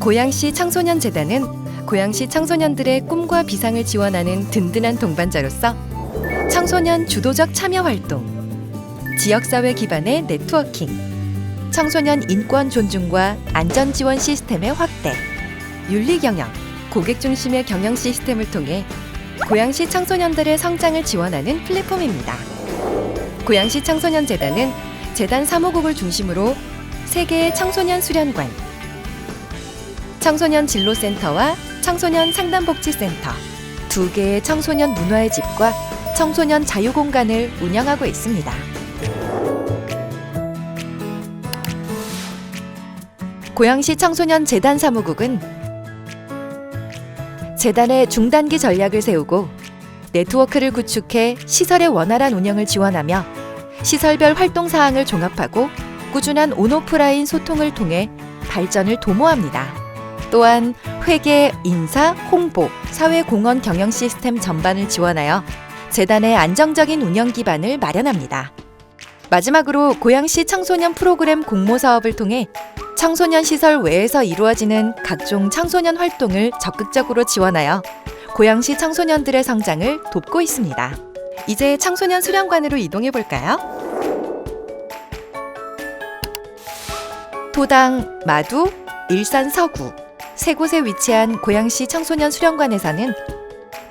고양시 청소년 재단은 고양시 청소년들의 꿈과 비상을 지원하는 든든한 동반자로서 청소년 주도적 참여 활동, 지역사회 기반의 네트워킹, 청소년 인권 존중과 안전 지원 시스템의 확대, 윤리 경영, 고객 중심의 경영 시스템을 통해 고양시 청소년들의 성장을 지원하는 플랫폼입니다. 고양시 청소년 재단은 재단 사무국을 중심으로 세 개의 청소년 수련관, 청소년 진로센터와 청소년 상담복지센터, 두 개의 청소년 문화의 집과 청소년 자유공간을 운영하고 있습니다. 고양시 청소년 재단 사무국은 재단의 중단기 전략을 세우고 네트워크를 구축해 시설의 원활한 운영을 지원하며 시설별 활동 사항을 종합하고 꾸준한 온오프라인 소통을 통해 발전을 도모합니다. 또한 회계, 인사, 홍보, 사회 공헌 경영 시스템 전반을 지원하여 재단의 안정적인 운영 기반을 마련합니다. 마지막으로 고양시 청소년 프로그램 공모 사업을 통해 청소년 시설 외에서 이루어지는 각종 청소년 활동을 적극적으로 지원하여 고양시 청소년들의 성장을 돕고 있습니다. 이제 청소년 수련관으로 이동해 볼까요? 토당, 마두, 일산 서구 세 곳에 위치한 고양시 청소년 수련관에서는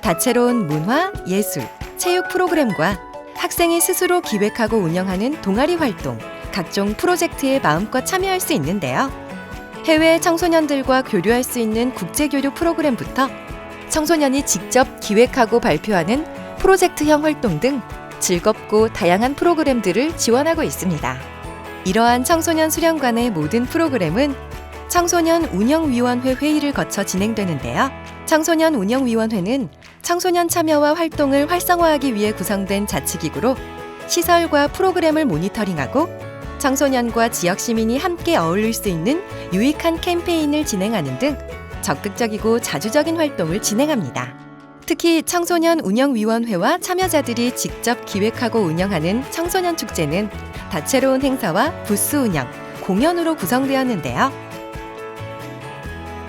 다채로운 문화, 예술, 체육 프로그램과 학생이 스스로 기획하고 운영하는 동아리 활동, 각종 프로젝트에 마음껏 참여할 수 있는데요. 해외 청소년들과 교류할 수 있는 국제교류 프로그램부터 청소년이 직접 기획하고 발표하는 프로젝트형 활동 등 즐겁고 다양한 프로그램들을 지원하고 있습니다. 이러한 청소년 수련관의 모든 프로그램은 청소년 운영위원회 회의를 거쳐 진행되는데요. 청소년 운영위원회는 청소년 참여와 활동을 활성화하기 위해 구성된 자치기구로 시설과 프로그램을 모니터링하고 청소년과 지역 시민이 함께 어울릴 수 있는 유익한 캠페인을 진행하는 등 적극적이고 자주적인 활동을 진행합니다. 특히 청소년 운영위원회와 참여자들이 직접 기획하고 운영하는 청소년 축제는 다채로운 행사와 부스 운영, 공연으로 구성되었는데요.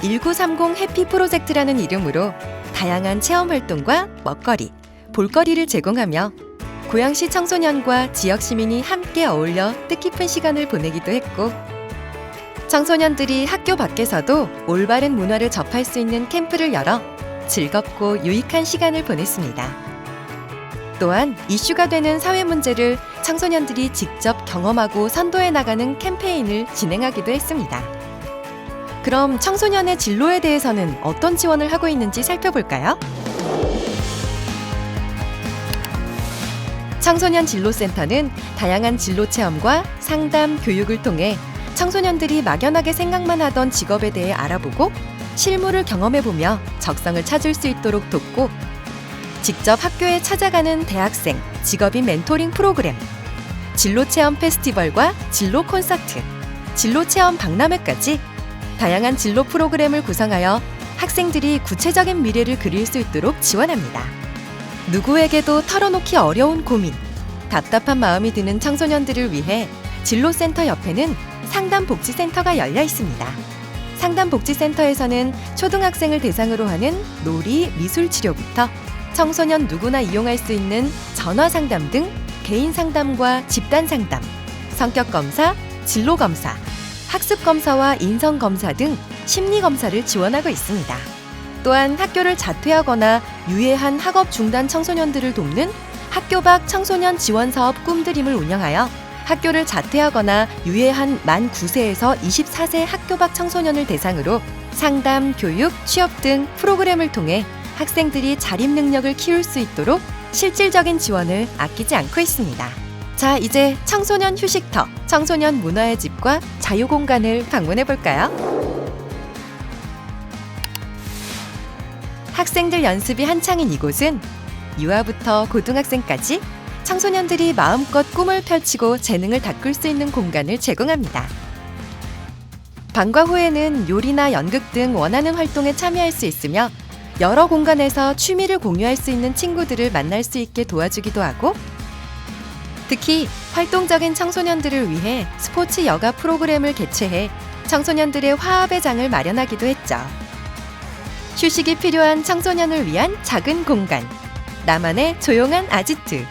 1930 해피 프로젝트라는 이름으로 다양한 체험 활동과 먹거리, 볼거리를 제공하며 고양시 청소년과 지역 시민이 함께 어울려 뜻깊은 시간을 보내기도 했고 청소년들이 학교 밖에서도 올바른 문화를 접할 수 있는 캠프를 열어 즐겁고 유익한 시간을 보냈습니다. 또한 이슈가 되는 사회 문제를 청소년들이 직접 경험하고 선도해 나가는 캠페인을 진행하기도 했습니다. 그럼 청소년의 진로에 대해서는 어떤 지원을 하고 있는지 살펴볼까요? 청소년 진로센터는 다양한 진로 체험과 상담, 교육을 통해 청소년들이 막연하게 생각만 하던 직업에 대해 알아보고 실무를 경험해보며 적성을 찾을 수 있도록 돕고 직접 학교에 찾아가는 대학생, 직업인 멘토링 프로그램, 진로 체험 페스티벌과 진로 콘서트, 진로 체험 박람회까지 다양한 진로 프로그램을 구성하여 학생들이 구체적인 미래를 그릴 수 있도록 지원합니다. 누구에게도 털어놓기 어려운 고민, 답답한 마음이 드는 청소년들을 위해 진로센터 옆에는 상담복지센터가 열려 있습니다. 상담복지센터에서는 초등학생을 대상으로 하는 놀이, 미술 치료부터 청소년 누구나 이용할 수 있는 전화 상담 등 개인 상담과 집단 상담, 성격 검사, 진로 검사, 학습 검사와 인성 검사 등 심리 검사를 지원하고 있습니다. 또한 학교를 자퇴하거나 유해한 학업 중단 청소년들을 돕는 학교 밖 청소년 지원 사업 꿈드림을 운영하여 학교를 자퇴하거나 유해한 만 9세에서 24세 학교 밖 청소년을 대상으로 상담, 교육, 취업 등 프로그램을 통해 학생들이 자립 능력을 키울 수 있도록 실질적인 지원을 아끼지 않고 있습니다. 자, 이제 청소년 휴식터, 청소년 문화의 집과 자유공간을 방문해 볼까요? 학생들 연습이 한창인 이곳은 유아부터 고등학생까지 청소년들이 마음껏 꿈을 펼치고 재능을 닦을 수 있는 공간을 제공합니다. 방과 후에는 요리나 연극 등 원하는 활동에 참여할 수 있으며 여러 공간에서 취미를 공유할 수 있는 친구들을 만날 수 있게 도와주기도 하고 특히 활동적인 청소년들을 위해 스포츠 여가 프로그램을 개최해 청소년들의 화합의 장을 마련하기도 했죠. 휴식이 필요한 청소년을 위한 작은 공간. 나만의 조용한 아지트.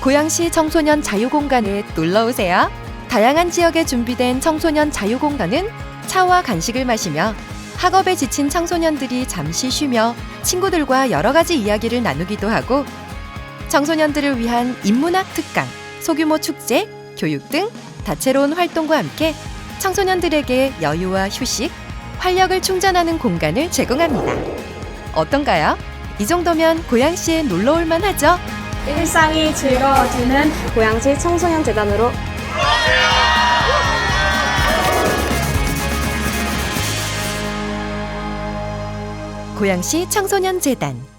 고양시 청소년 자유공간에 놀러 오세요. 다양한 지역에 준비된 청소년 자유공간은 차와 간식을 마시며 학업에 지친 청소년들이 잠시 쉬며 친구들과 여러 가지 이야기를 나누기도 하고 청소년들을 위한 인문학 특강, 소규모 축제, 교육 등 다채로운 활동과 함께 청소년들에게 여유와 휴식, 활력을 충전하는 공간을 제공합니다. 어떤가요? 이 정도면 고양시에 놀러 올 만하죠? 일상이 즐거워지는 고양시 청소년 재단으로 고양시 청소년 재단